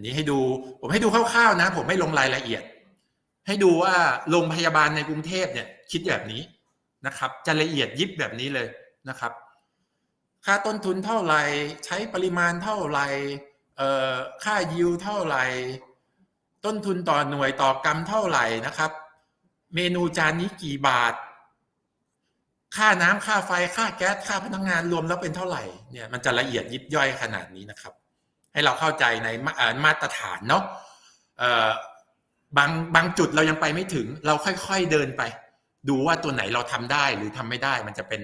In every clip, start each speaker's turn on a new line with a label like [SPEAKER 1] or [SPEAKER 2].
[SPEAKER 1] นนี้ให้ดูผมให้ดูคร่าวๆนะ ผมไม่ลงรายละเอียด ให้ดูว่าโรงพยาบาลในกรุงเทพเนี่ย คิดแบบนี้นะครับ จะละเอียดยิบแบบนี้เลยนะครับ ค่าต้นทุนเท่าไหร่ใช้ปริมาณเท่าไหร่เอ่อค่ายิวเท่าไหร่ต้นทุนต่อหน่วยต่อกรัมเท่าไหร่นะครับ เมนูจานนี้กี่บาท ค่าน้ำค่าไฟค่าแก๊สค่าพนักงงานรวมแล้วเป็นเท่าไหร่เนี่ยมันจะละเอียดยิบย่อยขนาดนี้นะครับ ให้เราเข้าใจในมามาตรฐานเนาะบางบางจุดเรายังไปไม่ถึง เราค่อยๆเดินไป ดูว่าตัวไหนเราทำได้หรือทำไม่ได้มันจะเป็น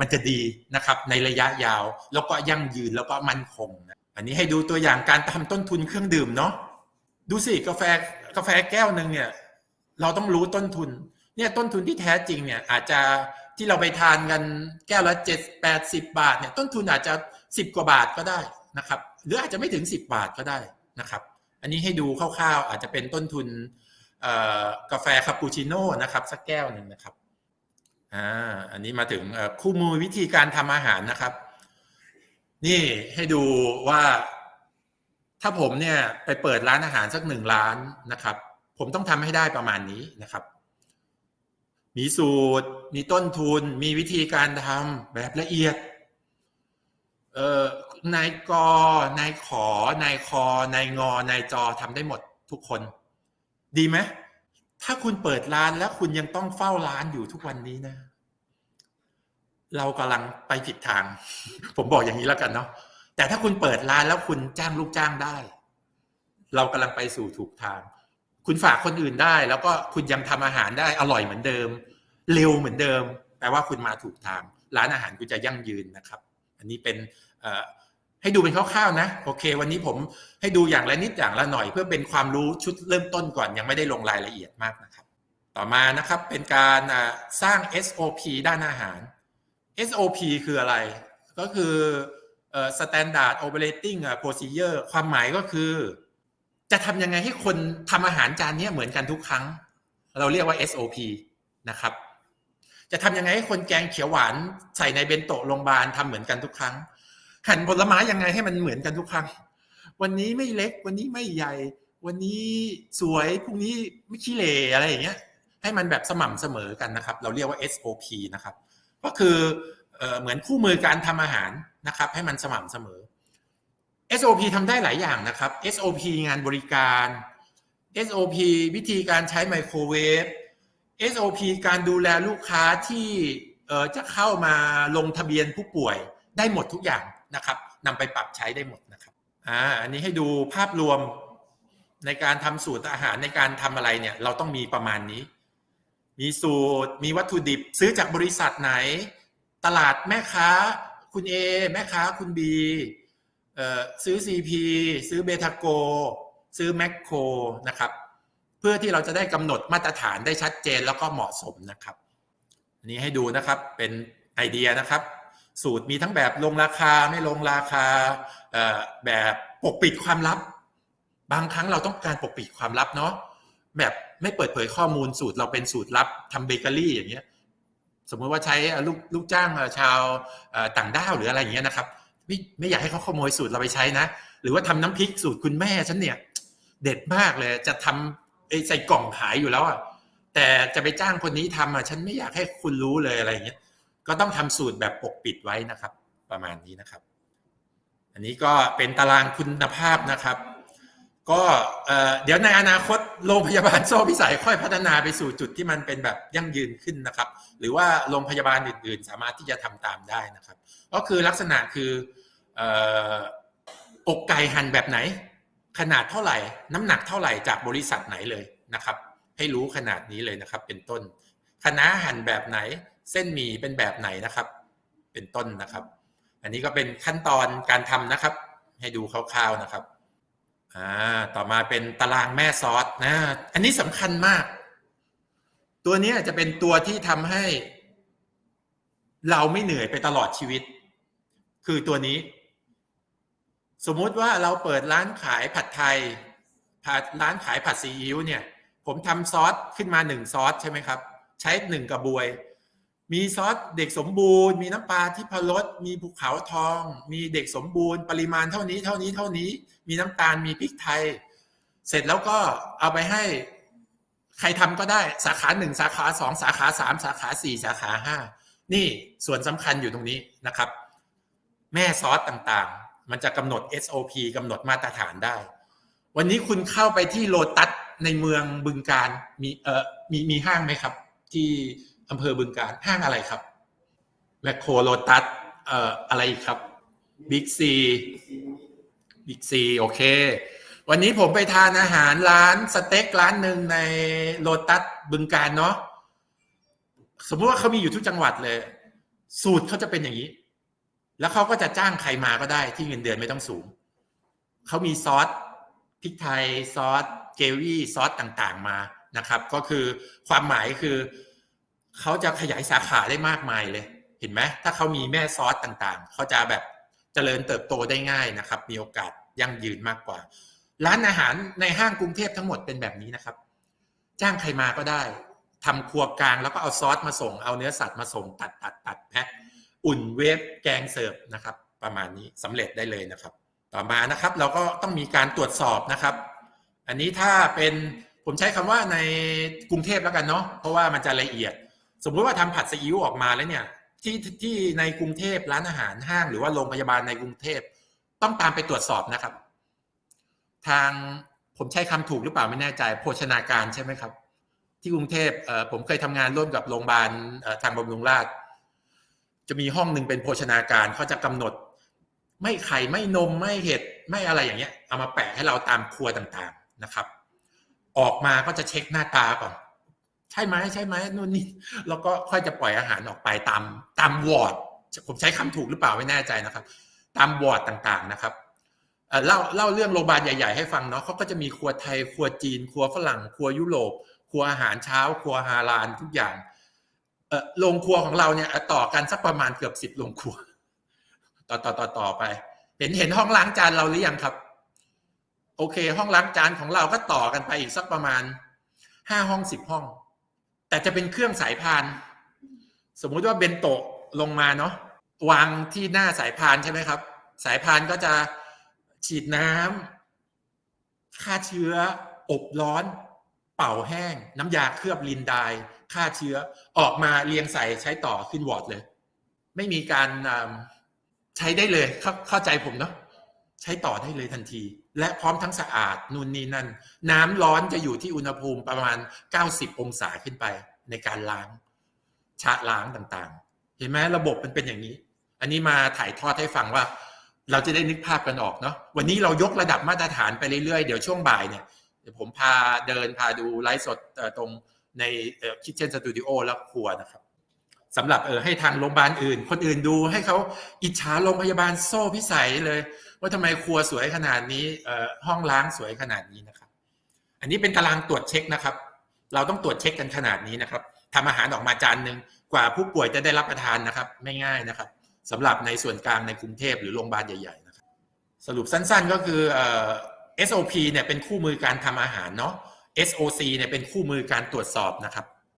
[SPEAKER 1] มันจะดีนะครับในระยะยาว แล้วก็ยั่งยืนแล้วก็มั่นคงนะอันนี้ให้ดูตัวอย่างการทำต้นทุนเครื่องดื่มเนาะดูสิกาแฟกาแฟแก้วหนึ่งเนี่ยเราต้องรู้ต้นทุนเนี่ยต้นทุนที่แท้จริงเนี่ยอาจจะที่เราไปทานกันแก้วละเจ็ดแปดสิบบาทเนี่ยต้นทุนอาจจะสิบกว่าบาทก็ได้นะครับ หรืออาจจะไม่ถึงสิบบาทก็ได้นะครับ อันนี้ให้ดูคร่าวๆ อาจจะเป็นต้นทุนกาแฟคาปูชิโน่นะครับ สักแก้วหนึ่งนะครับอ่าอันนี้มาถึงคู่มือวิธีการทำอาหารนะครับ นี่ให้ดูว่าถ้าผมเนี่ยไปเปิดร้านอาหารสักหนึ่งร้านนะครับ ผมต้องทำให้ได้ประมาณนี้นะครับ มีสูตร มีต้นทุน มีวิธีการทำแบบละเอียดเอ่อ นายกนายขอนายคอนายงอนายจอทำได้หมดทุกคน ดีไหมถ้าคุณเปิดร้านแล้วคุณยังต้องเฝ้าร้านอยู่ทุกวันนี้นะ เรากำลังไปผิดทาง ผมบอกอย่างนี้แล้วกันเนาะแต่ถ้าคุณเปิดร้านแล้วคุณจ้างลูกจ้างได้ เรากำลังไปสู่ถูกทาง คุณฝากคนอื่นได้ แล้วก็คุณยังทำอาหารได้อร่อยเหมือนเดิม เร็วเหมือนเดิม แปลว่าคุณมาถูกทาง ร้านอาหารคุณจะยั่งยืนนะครับ อันนี้เป็น ให้ดูเป็นคร่าวๆนะ โอเค วันนี้ผมให้ดูอย่างละนิดอย่างละหน่อย เพื่อเป็นความรู้ชุดเริ่มต้นก่อนยังไม่ได้ลงรายละเอียดมากนะครับ ต่อมานะครับเป็นการสร้าง SOP ด้านอาหาร SOP คืออะไร ก็คือ Standard Operating Procedure ความหมายก็คือ จะทำยังไงให้คนทำอาหารจานนี้เหมือนกันทุกครั้ง เราเรียกว่า SOP นะครับ จะทำยังไงให้คนแกงเขียวหวานใส่ในเบนโตะโรงพยาบาลทำเหมือนกันทุกครั้ง หั่นผลไม้ยังไงให้มันเหมือนกันทุกครั้ง วันนี้ไม่เล็ก วันนี้ไม่ใหญ่ วันนี้สวย พรุ่งนี้ไม่ขี้เหร่อะไรอย่างเงี้ย ให้มันแบบสม่ำเสมอกันนะครับ เราเรียกว่า SOP นะครับ ก็คือเหมือนคู่มือการทำอาหารนะครับ ให้มันสม่ำเสมอ SOP ทำได้หลายอย่างนะครับ SOP งานบริการ SOP วิธีการใช้ไมโครเวฟ SOP การดูแลลูกค้าที่จะเข้ามาลงทะเบียนผู้ป่วยได้หมดทุกอย่าง นะครับนำไปปรับใช้ได้หมดนะครับอ่าอันนี้ให้ดูภาพรวมในการทำสูตรอาหารในการทำอะไรเนี่ย เราต้องมีประมาณนี้ มีสูตรมีวัตถุดิบ ซื้อจากบริษัทไหน ตลาดแม่ค้าคุณ A แม่ค้าคุณ B ซื้อ CP ซื้อเบทาโก ซื้อแมคโครนะครับ เพื่อที่เราจะได้กำหนดมาตรฐานได้ชัดเจนแล้วก็เหมาะสมนะครับ อันนี้ให้ดูนะครับเป็นไอเดียนะครับ สูตรมีทั้งแบบลงราคาไม่ลงราคาแบบปกปิดความลับ บางครั้งเราต้องการปกปิดความลับเนาะแบบไม่เปิดเผยข้อมูลสูตรเราเป็นสูตรลับทำเบเกอรี่อย่างเงี้ย สมมติว่าใช้ลูกลูกจ้างชาวต่างด้าวหรืออะไรอย่างเงี้ยนะครับ ไม่ไม่อยากให้เขาขโมยสูตรเราไปใช้นะ หรือว่าทำน้ำพริกสูตรคุณแม่ฉันเนี่ย เด็ดมากเลยจะทำใส่กล่องขายอยู่แล้วอะแต่จะไปจ้างคนนี้ทำอะฉันไม่อยากให้คุณรู้เลยอะไรอย่างเงี้ย ก็ต้องทำสูตรแบบปกปิดไว้นะครับ ประมาณนี้นะครับ อันนี้ก็เป็นตารางคุณภาพนะครับ ก็เดี๋ยวในอนาคตโรงพยาบาลโซ่พิสัยค่อยพัฒนาไปสู่จุดที่มันเป็นแบบยั่งยืนขึ้นนะครับ หรือว่าโรงพยาบาลอื่น ๆ สามารถที่จะทำตามได้นะครับ ก็คือลักษณะคืออกไก่หั่นแบบไหน ขนาดเท่าไหร่ น้ำหนักเท่าไหร่จากบริษัทไหนเลยนะครับ ให้รู้ขนาดนี้เลยนะครับ เป็นต้นคณะหั่นแบบไหน เส้นหมี่เป็นแบบไหนนะครับ เป็นต้นนะครับ อันนี้ก็เป็นขั้นตอนการทำนะครับ ให้ดูคร่าวๆนะครับอ่าต่อมาเป็นตารางแม่ซอสนะอันนี้สำคัญมาก ตัวนี้จะเป็นตัวที่ทำให้ เราไม่เหนื่อยไปตลอดชีวิต คือตัวนี้ สมมุติว่าเราเปิดร้านขายผัดไทยร้านขายผัดซีอิ๊วเนี่ย ผมทำซอสขึ้นมาหนึ่งซอสใช่ไหมครับ ใช้หนึ่งกระบวย มีซอสเด็กสมบูรณ์ มีน้ำปลาที่พรสมีภูเขาทอง มีเด็กสมบูรณ์ ปริมาณเท่านี้เท่านี้เท่านี้ มีน้ำตาลมีพริกไทย เสร็จแล้วก็เอาไปให้ใครทำก็ได้สาขาหนึ่งสาขาสองสาขาสามสาขาสี่สาขาห้านี่ส่วนสำคัญอยู่ตรงนี้นะครับ แม่ซอสต่างๆ มันจะกำหนด SOP กำหนดมาตรฐานได้ วันนี้คุณเข้าไปที่โลตัสในเมืองบึงการมีเออมีมีห้างไหมครับ ที่ อำเภอบึงการห้างอะไรครับแมคโครโลตัสเอ่ออะไรอีกครับบิ๊กซีบิ๊กซีโอเค วันนี้ผมไปทานอาหารร้านสเต็กร้านหนึ่งในโลตัสบึงการเนาะสมมติว่าเขามีอยู่ทุกจังหวัดเลย สูตรเขาจะเป็นอย่างนี้ แล้วเขาก็จะจ้างใครมาก็ได้ที่เงินเดือนไม่ต้องสูง เขามีซอสพริกไทยซอสเกวี่ซอสต่างๆมานะครับ ก็คือความหมายคือ เขาจะขยายสาขาได้มากมายเลย เห็นไหมถ้าเขามีแม่ซอสต่างๆ เขาจะแบบเจริญเติบโตได้ง่ายนะครับ มีโอกาสยั่งยืนมากกว่า ร้านอาหารในห้างกรุงเทพทั้งหมดเป็นแบบนี้นะครับ จ้างใครมาก็ได้ทำครัวกลางแล้วก็เอาซอสมาส่ง เอาเนื้อสัตว์มาส่งตัดตัดตัดแพ็คอุ่นเวฟแกงเสิร์ฟนะครับ ประมาณนี้สำเร็จได้เลยนะครับ ต่อมานะครับเราก็ต้องมีการตรวจสอบนะครับ อันนี้ถ้าเป็นผมใช้คำว่าในกรุงเทพแล้วกันเนาะเพราะว่ามันจะละเอียด สมมุติว่าทำผัดซีอิ๊วออกมาแล้วเนี่ย ที่ที่ในกรุงเทพร้านอาหารห้างหรือว่าโรงพยาบาลในกรุงเทพต้องตามไปตรวจสอบนะครับ ทางผมใช้คำถูกหรือเปล่าไม่แน่ใจโภชนาการใช่ไหมครับ ที่กรุงเทพเผมเคยทำงานร่วมกับโรงพยาบาลทางบำรุงราษฎร์จะมีห้องหนึ่งเป็นโภชนาการเขาจะกำหนด ไม่ไข่ไม่นมไม่เห็ดไม่อะไรอย่างเงี้ย เอามาแปะให้เราตามครัวต่างๆนะครับ ออกมาก็จะเช็คหน้าตาก่อน ใช่ไหมใช่ไหมนู่นนี่แล้วก็ค่อยจะปล่อยอาหารออกไปตามตามวอร์ดผมใช้คำถูกหรือเปล่าไม่แน่ใจนะครับ ตามวอร์ดต่างๆนะครับเล่าเล่าเรื่องโรงพยาบาลใหญ่ ๆ ให้ฟังเนาะเขาก็จะมีครัวไทย ครัวจีน ครัวฝรั่ง ครัวยุโรป ครัวอาหารเช้า ครัวฮาลาลทุกอย่างเโรงครัวของเราเนี่ยต่อกันสักประมาณเกือบสิบโรงครัว ต่อต่อต่อต่อไป เห็นเห็นห้องล้างจานเราหรือยังครับ โอเค ห้องล้างจานของเราก็ต่อกันไปอีกสักประมาณห้าห้องสิบห้อง แต่จะเป็นเครื่องสายพาน สมมุติว่าเบนโตะลงมาเนาะวางที่หน้าสายพานใช่ไหมครับ สายพานก็จะฉีดน้ำฆ่าเชื้อ อบร้อน เป่าแห้ง น้ำยาเคลือบลินไดฆ่าเชื้อออกมาเรียงใส่ใช้ต่อขึ้นวอร์ดเลย ไม่มีการใช้ได้เลยเข้าใจผมเนาะใช้ต่อได้เลยทันที และพร้อมทั้งสะอาดนู่นนี่นั่น น้ำร้อนจะอยู่ที่อุณหภูมิประมาณ 90 องศาขึ้นไปในการล้างชะล้างต่างๆ เห็นไหมระบบมันเป็นอย่างนี้ อันนี้มาถ่ายทอดให้ฟังว่า เราจะได้นึกภาพกันออกเนาะวันนี้เรายกระดับมาตรฐานไปเรื่อยๆ เดี๋ยวช่วงบ่ายเนี่ยเดี๋ยวผมพาเดินพาดูไลฟ์สดตรงในคิทเช่นสตูดิโอแล้วครัวนะครับสำหรับเออให้ทางโรงพยาบาลอื่น คนอื่นดูให้เขาอิจฉาโรงพยาบาลโซ่พิสัยเลย ว่าทำไมครัวสวยขนาดนี้ห้องล้างสวยขนาดนี้นะครับ อันนี้เป็นตารางตรวจเช็คนะครับ เราต้องตรวจเช็คกันขนาดนี้นะครับทำอาหารออกมาจานหนึ่งกว่าผู้ป่วยจะได้รับประทานนะครับ ไม่ง่ายนะครับสำหรับในส่วนกลางในกรุงเทพหรือโรงพยาบาลใหญ่ๆนะครับ สรุปสั้นๆก็คือเอ่อ SOP เนี่ยเป็นคู่มือการทำอาหารเนาะ SOC เนี่ยเป็นคู่มือการตรวจสอบนะครับ